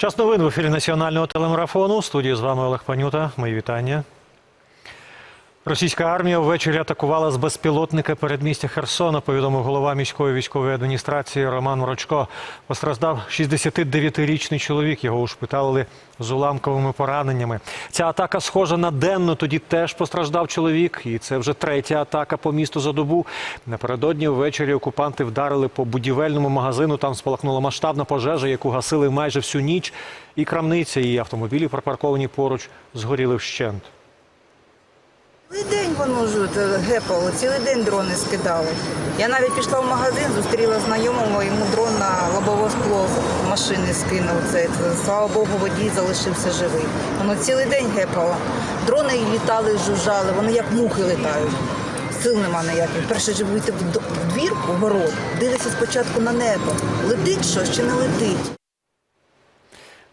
Час новин в ефірі національного телемарафону. У студії з вами Олег Панюта. Мої вітання. Російська армія ввечері атакувала з безпілотника передмістя Херсона, повідомив голова міської військової адміністрації Роман Морочко. Постраждав 69-річний чоловік. Його ушпиталили з уламковими пораненнями. Ця атака схожа на денну. Тоді теж постраждав чоловік. І це вже третя атака по місту за добу. Напередодні ввечері окупанти вдарили по будівельному магазину. Там спалахнула масштабна пожежа, яку гасили майже всю ніч. І крамниця, і автомобілі, припарковані поруч, згоріли вщент. Цілий день воно ж е, гепало, цілий день дрони скидали. Я навіть пішла в магазин, зустріла знайомого, йому дрон на лобове скло машини скинув. Це, слава Богу, водій залишився живий. Воно цілий день гепало. Дрони літали, жужжали, вони як мухи літають. Сил нема ніяких. Перше ж вийти в д- в двір, у город, дивишся спочатку на небо. Летить щось чи не летить.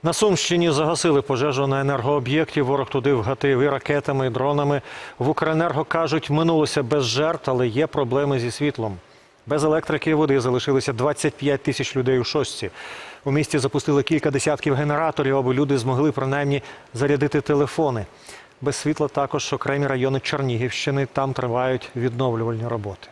На Сумщині загасили пожежу на енергооб'єкті. Ворог туди вгатив і ракетами, і дронами. В Укренерго кажуть, минулося без жертв, але є проблеми зі світлом. Без електрики і води залишилися 25 тисяч людей у шостці. У місті запустили кілька десятків генераторів, аби люди змогли принаймні зарядити телефони. Без світла також окремі райони Чернігівщини. Там тривають відновлювальні роботи.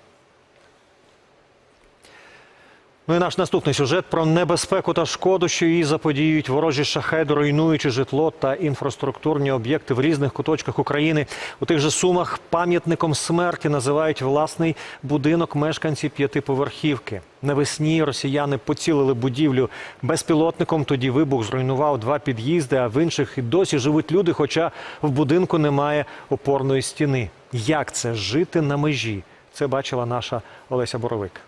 Ну і наш наступний сюжет про небезпеку та шкоду, що її заподіюють ворожі шахеди, руйнуючи житло та інфраструктурні об'єкти в різних куточках України. У тих же сумах пам'ятником смерті називають власний будинок мешканці п'ятиповерхівки. Навесні росіяни поцілили будівлю безпілотником. Тоді вибух зруйнував два під'їзди, а в інших і досі живуть люди, хоча в будинку немає опорної стіни. Як це жити на межі? Це бачила наша Олеся Боровик.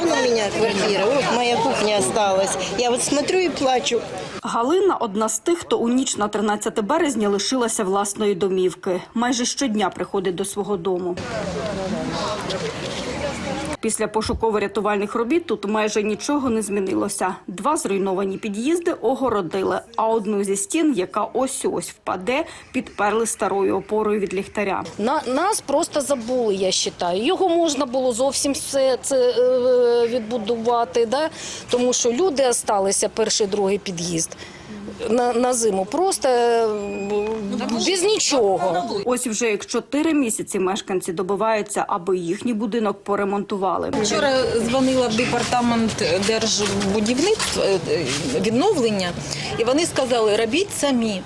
Вон у меня квартира, вот моя кухня осталась. Я вот смотрю и плачу. Галина одна з тих, хто у ніч на 13 березня лишилася власної домівки. Майже щодня приходить до свого дому. Після пошуково-рятувальних робіт тут майже нічого не змінилося. Два зруйновані під'їзди огородили, а одну зі стін, яка ось-ось впаде, підперли старою опорою від ліхтаря. На нас просто забули, я вважаю. Його можна було зовсім все це е, відбудувати, да? тому що люди залишилися перший, другий під'їзд. На, на зиму просто е, без нічого. Ось вже як чотири місяці мешканці добиваються, аби їхній будинок поремонтували. Вчора дзвонила в департамент держбудівництва е, відновлення, і вони сказали, робіть самі.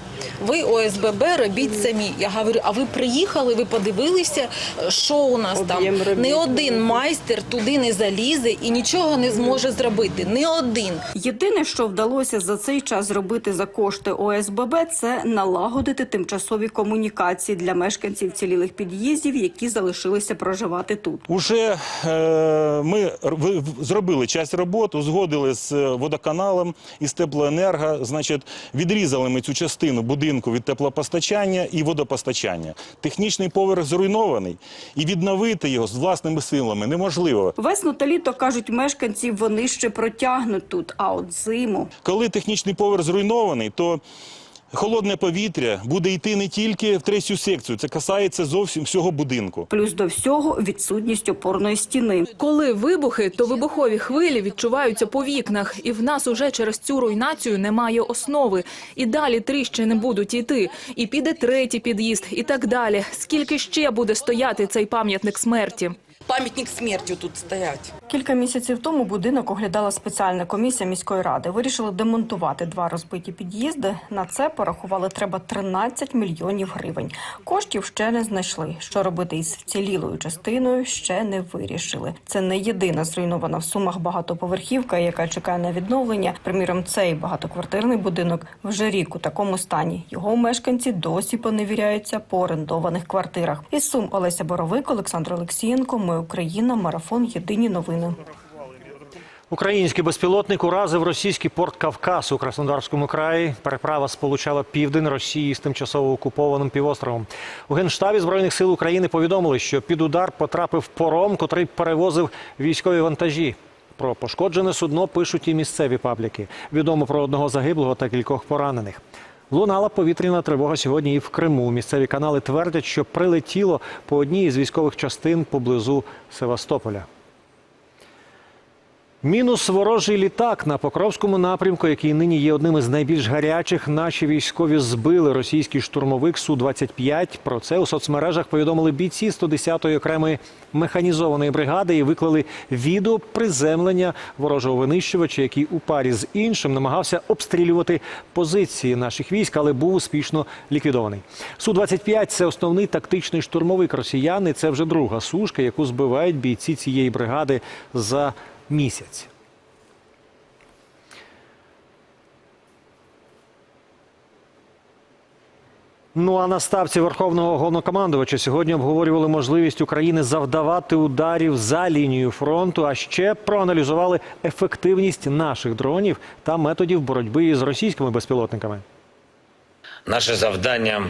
Ви ОСББ робіть самі. Я говорю, а ви приїхали, ви подивилися, що у нас там. Об'єм. Не один майстер туди не залізе і нічого не зможе зробити. Не один. Єдине, що вдалося за цей час зробити за кошти ОСББ, це налагодити тимчасові комунікації для мешканців цілілих під'їздів, які залишилися проживати тут. Уже е, ми зробили часть роботи, узгодили з е, водоканалом і з теплоенерго. Значить, відрізали ми цю частину будинку від теплопостачання і водопостачання. Технічний поверх зруйнований, і відновити його з власними силами неможливо. Весну та літо кажуть мешканці, вони ще протягнуть тут. А от зиму Коли технічний поверх зруйнований, то холодне повітря буде йти не тільки в третю секцію, це касається зовсім всього будинку. плюс до всього відсутність опорної стіни. Коли вибухи, то вибухові хвилі відчуваються по вікнах, і в нас уже через цю руйнацію немає основи. І далі тріщини будуть йти, і піде третій під'їзд, і так далі. Скільки ще буде стояти цей пам'ятник смерті? Пам'ятник смерті тут стоять. Кілька місяців тому будинок оглядала спеціальна комісія міської ради. Вирішили демонтувати два розбиті під'їзди. На це порахували треба 13 мільйонів гривень. Коштів ще не знайшли. Що робити із вцілілою частиною, ще не вирішили. Це не єдина зруйнована в сумах багатоповерхівка, яка чекає на відновлення. Приміром, цей багатоквартирний будинок вже рік у такому стані. Його мешканці досі поневіряються по орендованих квартирах. Із сум Олеся Боровик, Олександр Олексієнко. Ми Україна. Марафон. Єдині новини. Український безпілотник уразив російський порт Кавказ у Краснодарському краї. Переправа сполучала південь Росії з тимчасово окупованим півостровом. У генштабі збройних сил України повідомили, що під удар потрапив пором, котрий перевозив військові вантажі. Про пошкоджене судно пишуть і місцеві пабліки. Відомо про одного загиблого та кількох поранених. Лунала повітряна тривога сьогодні і в Криму. Місцеві канали твердять, що прилетіло по одній із військових частин поблизу Севастополя. Мінус ворожий літак на Покровському напрямку, який нині є одним із найбільш гарячих. Наші військові збили російський штурмовик Су-25. Про це у соцмережах повідомили бійці 110-ї окремої механізованої бригади і виклали відео приземлення ворожого винищувача, який у парі з іншим намагався обстрілювати позиції наших військ, але був успішно ліквідований. Су-25 – це основний тактичний штурмовик росіян. і Це вже друга сушка, яку збивають бійці цієї бригади за місяць. Ну а на ставці Верховного головнокомандувача сьогодні обговорювали можливість України завдавати ударів за лінією фронту, а ще проаналізували ефективність наших дронів та методів боротьби із російськими безпілотниками. Наше завдання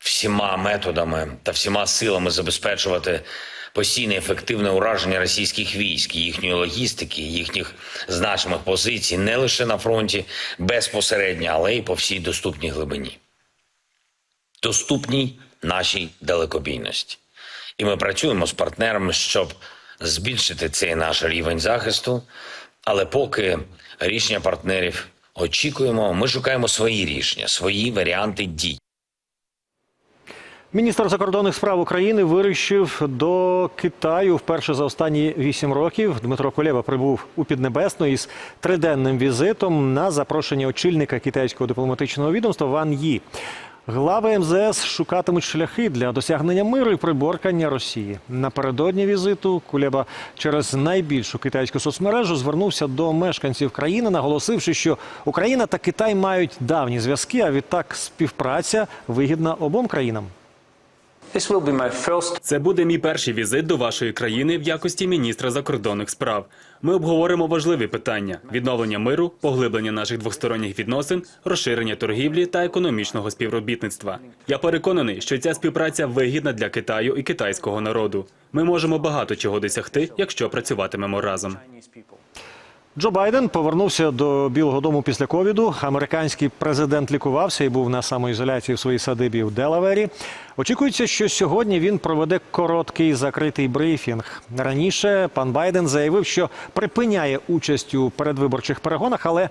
всіма методами та всіма силами забезпечувати постійне ефективне ураження російських військ, їхньої логістики, їхніх значимих позицій не лише на фронті безпосередньо, але й по всій доступній глибині, доступній нашій далекобійності. І ми працюємо з партнерами, щоб збільшити цей наш рівень захисту. Але поки рішення партнерів очікуємо, ми шукаємо свої рішення, свої варіанти дій. Міністр закордонних справ України вирішив до Китаю вперше за останні вісім років. Дмитро Кулєва прибув у Піднебесну із триденним візитом на запрошення очільника китайського дипломатичного відомства Ван Ї. Глави МЗС шукатимуть шляхи для досягнення миру і приборкання Росії. Напередодні візиту Кулеба через найбільшу китайську соцмережу звернувся до мешканців країни, наголосивши, що Україна та Китай мають давні зв'язки, а відтак співпраця вигідна обом країнам. Це буде мій перший візит до вашої країни в якості міністра закордонних справ. Ми обговоримо важливі питання: відновлення миру, поглиблення наших двосторонніх відносин, розширення торгівлі та економічного співробітництва. Я переконаний, що ця співпраця вигідна для Китаю і китайського народу. Ми можемо багато чого досягти, якщо працюватимемо разом. Джо Байден повернувся до Білого Дому після ковіду. Американський президент лікувався і був на самоізоляції в своїй садибі в Делавері. Очікується, що сьогодні він проведе короткий закритий брифінг. Раніше пан Байден заявив, що припиняє участь у передвиборчих перегонах, але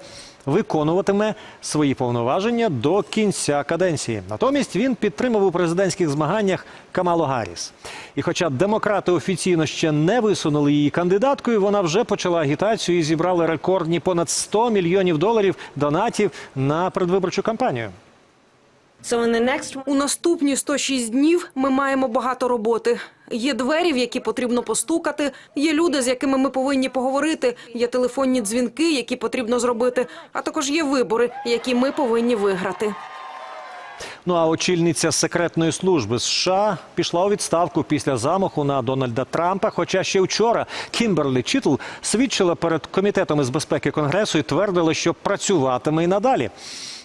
виконуватиме свої повноваження до кінця каденції. Натомість він підтримав у президентських змаганнях Камалу Гарріс. І хоча демократи офіційно ще не висунули її кандидаткою, вона вже почала агітацію і зібрали рекордні понад 100 мільйонів доларів донатів на предвиборчу кампанію. У наступні 106 днів ми маємо багато роботи. Є двері, в які потрібно постукати, є люди, з якими ми повинні поговорити, є телефонні дзвінки, які потрібно зробити, а також є вибори, які ми повинні виграти. Ну а очільниця секретної служби США пішла у відставку після замаху на Дональда Трампа. Хоча ще вчора Кімберлі Чітл свідчила перед комітетом із безпеки конгресу і твердила, що працюватиме і надалі.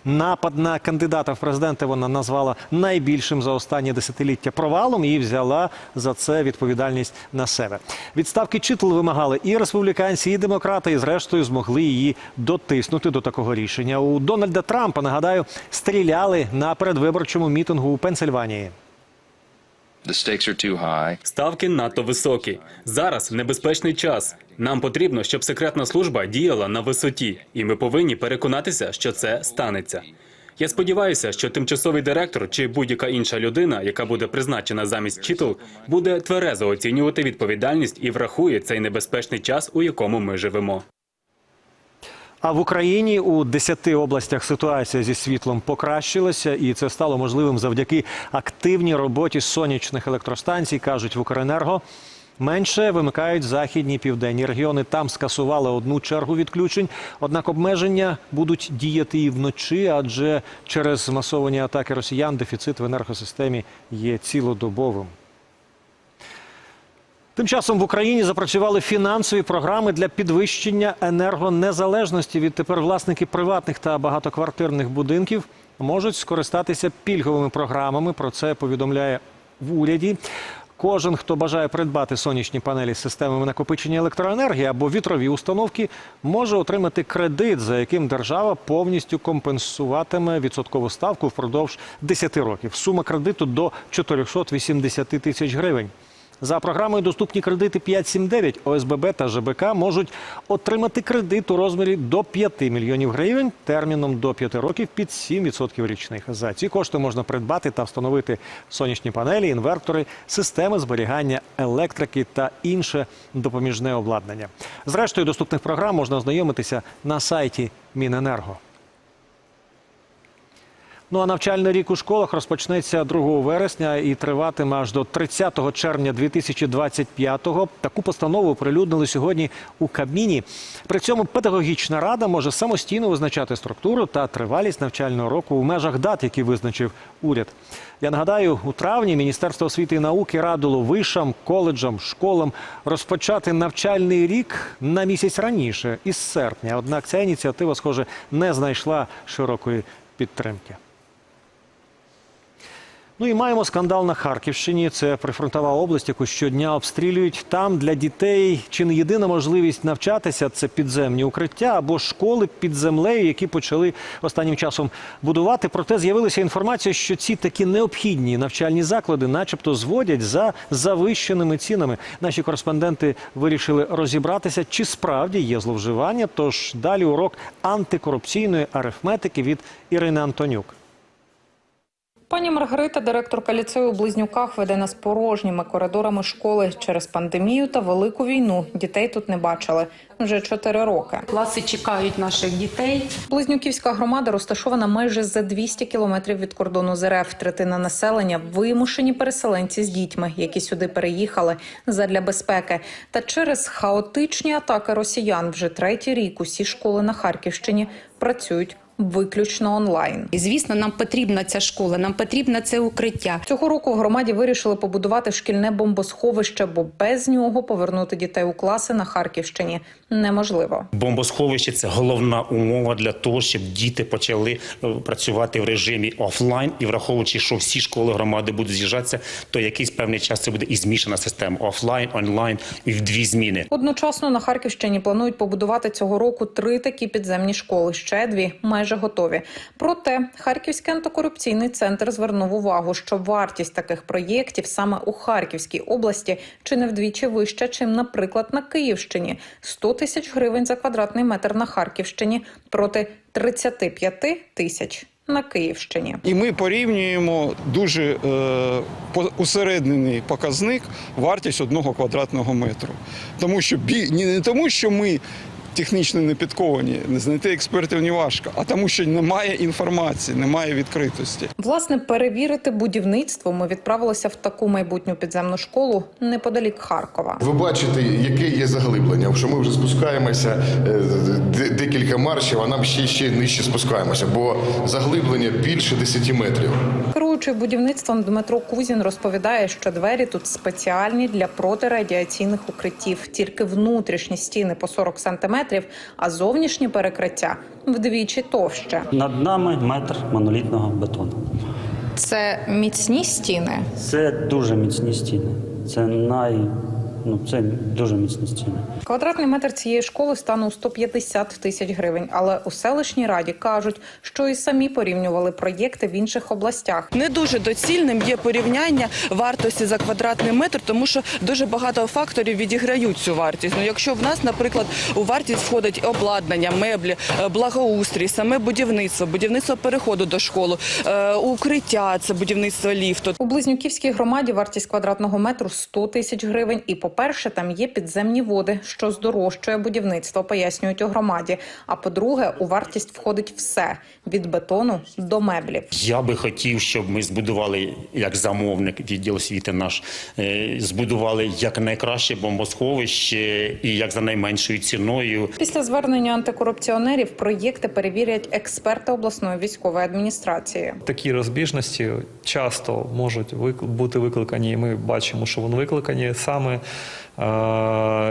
Напад на кандидата в президенти вона назвала найбільшим за останні десятиліття провалом і взяла за це відповідальність на себе. Відставки Читл вимагали і республіканці, і демократи, і зрештою змогли її дотиснути до такого рішення. У Дональда Трампа нагадаю стріляли на передвиборчому мітингу у Пенсильванії. Ставки надто високі. Зараз небезпечний час. Нам потрібно, щоб секретна служба діяла на висоті, і ми повинні переконатися, що це станеться. Я сподіваюся, що тимчасовий директор чи будь-яка інша людина, яка буде призначена замість Чітл, буде тверезо оцінювати відповідальність і врахує цей небезпечний час, у якому ми живемо. А в Україні у 10 областях ситуація зі світлом покращилася, і це стало можливим завдяки активній роботі сонячних електростанцій, кажуть в Укренерго. Менше вимикають західні і південні регіони. Там скасували одну чергу відключень. Однак обмеження будуть діяти і вночі, адже через масовані атаки росіян дефіцит в енергосистемі є цілодобовим. Тим часом в Україні запрацювали фінансові програми для підвищення енергонезалежності. Відтепер власники приватних та багатоквартирних будинків можуть скористатися пільговими програмами. Про це повідомляє в уряді. Кожен, хто бажає придбати сонячні панелі з системами накопичення електроенергії або вітрові установки, може отримати кредит, за яким держава повністю компенсуватиме відсоткову ставку впродовж 10 років. Сума кредиту до 480 тисяч гривень. За програмою доступні кредити 579 ОСББ та ЖБК можуть отримати кредит у розмірі до 5 мільйонів гривень терміном до 5 років під 7% річних. За ці кошти можна придбати та встановити сонячні панелі, інвертори, системи зберігання електрики та інше допоміжне обладнання. Зрештою, доступних програм можна ознайомитися на сайті Міненерго. Ну а навчальний рік у школах розпочнеться 2 вересня і триватиме аж до 30 червня 2025-го. Таку постанову оприлюднили сьогодні у Кабміні. При цьому педагогічна рада може самостійно визначати структуру та тривалість навчального року у межах дат, які визначив уряд. Я нагадаю, у травні Міністерство освіти і науки радило вишам, коледжам, школам розпочати навчальний рік на місяць раніше, із серпня. Однак ця ініціатива, схоже, не знайшла широкої підтримки. Ну і маємо скандал на Харківщині. Це прифронтова область, яку щодня обстрілюють. Там для дітей чи не єдина можливість навчатися це підземні укриття або школи під землею, які почали останнім часом будувати. Проте з'явилася інформація, що ці такі необхідні навчальні заклади, начебто, зводять за завищеними цінами. Наші кореспонденти вирішили розібратися, чи справді є зловживання. Тож далі урок антикорупційної арифметики від Ірини Антонюк. Пані Маргарита, директорка ліцею у Близнюках, веде нас порожніми коридорами школи. Через пандемію та велику війну дітей тут не бачили вже чотири роки. Класи чекають наших дітей. Близнюківська громада розташована майже за 200 кілометрів від кордону з РФ. Третина населення вимушені переселенці з дітьми, які сюди переїхали задля безпеки. Та через хаотичні атаки росіян вже третій рік усі школи на Харківщині працюють виключно онлайн. І звісно, нам потрібна ця школа, нам потрібне це укриття. Цього року в громаді вирішили побудувати шкільне бомбосховище, бо без нього повернути дітей у класи на Харківщині неможливо. Бомбосховище це головна умова для того, щоб діти почали е, працювати в режимі офлайн. І враховуючи, що всі школи громади будуть з'їжджатися, то якийсь певний час це буде і змішана система офлайн, онлайн і в дві зміни. Одночасно на Харківщині планують побудувати цього року три такі підземні школи. Ще дві майже готові. Проте Харківський антикорупційний центр звернув увагу, що вартість таких проєктів саме у Харківській області чи не вдвічі вища, чим, наприклад, на Київщині 100 тисяч гривень за квадратний метр на Харківщині проти 35 тисяч на Київщині. І ми порівнюємо дуже е, усереднений показник вартість одного квадратного метру. Тому що бі, не тому, що ми технічно не підковані, не знайти експертів не важко, а тому, що немає інформації, немає відкритості. Власне, перевірити будівництво ми відправилися в таку майбутню підземну школу неподалік Харкова. Ви бачите, яке є заглиблення. Що ми вже спускаємося е, декілька маршів, а нам ще ще нижче спускаємося, бо заглиблення більше 10 метрів. Керуючий будівництвом Дмитро Кузін розповідає, що двері тут спеціальні для протирадіаційних укриттів. Тільки внутрішні стіни по 40 сантиметрів, а зовнішні перекриття вдвічі товще. Над нами метр монолітного бетону. Це міцні стіни. Це дуже міцні стіни. Це най ну це дуже міцні стіни. Квадратний метр цієї школи стане у 150 тисяч гривень. Але у селищній раді кажуть, що і самі порівнювали проєкти в інших областях. Не дуже доцільним є порівняння вартості за квадратний метр, тому що дуже багато факторів відіграють цю вартість. Ну, якщо в нас, наприклад, у вартість входить обладнання, меблі, е, благоустрій, саме будівництво, будівництво переходу до школи, е, укриття, це будівництво ліфту. У Близнюківській громаді вартість квадратного метру 100 тисяч гривень. І, по-перше, там є підземні води, що здорожчує будівництво, пояснюють у громаді. А по-друге, у вартість входить все від бетону до меблів. Я би хотів, щоб ми збудували як замовник відділ освіти наш, е, збудували як найкраще бомбосховище і як за найменшою ціною. Після звернення антикорупціонерів проєкти перевірять експерти обласної військової адміністрації. Такі розбіжності часто можуть бути викликані, і ми бачимо, що вони викликані саме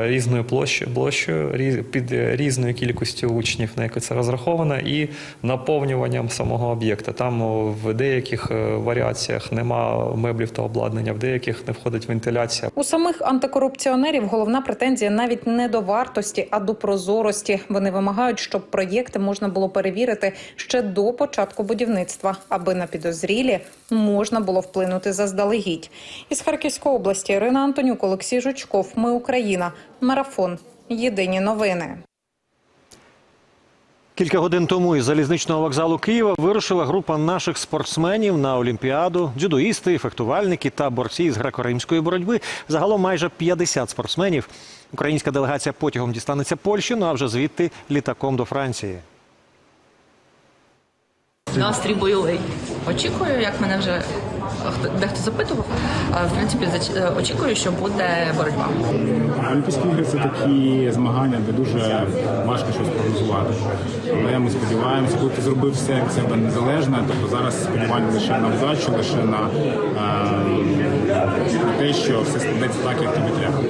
різною площею, площею під різною кількістю учнів, на яку це розраховано, і наповнюванням самого об'єкта. Там в деяких е, варіаціях нема меблів та обладнання, в деяких не входить вентиляція. У самих антикорупціонерів головна претензія навіть не до вартості, а до прозорості. Вони вимагають, щоб проєкти можна було перевірити ще до початку будівництва, аби на підозрілі можна було вплинути заздалегідь. Із Харківської області Ірина Антонюк, Олексій Жучков. Ми Україна. Марафон. Єдині новини. Кілька годин тому із залізничного вокзалу Києва вирушила група наших спортсменів на Олімпіаду. Дзюдоїсти, фехтувальники та борці з греко-римської боротьби. Загалом майже 50 спортсменів. Українська делегація потягом дістанеться Польщі, ну а вже звідти літаком до Франції. Настрій бойовий. Очікую, як мене вже дехто запитував. В принципі, е, очікую, що буде боротьба. Олімпійські ігри це такі змагання, де дуже важко щось прогнозувати. Але ми сподіваємося, коли ти зробив все як себе незалежне, тобто зараз сподівання лише на вдачу, лише на, е, на те, що все складеться так, як тобі треба.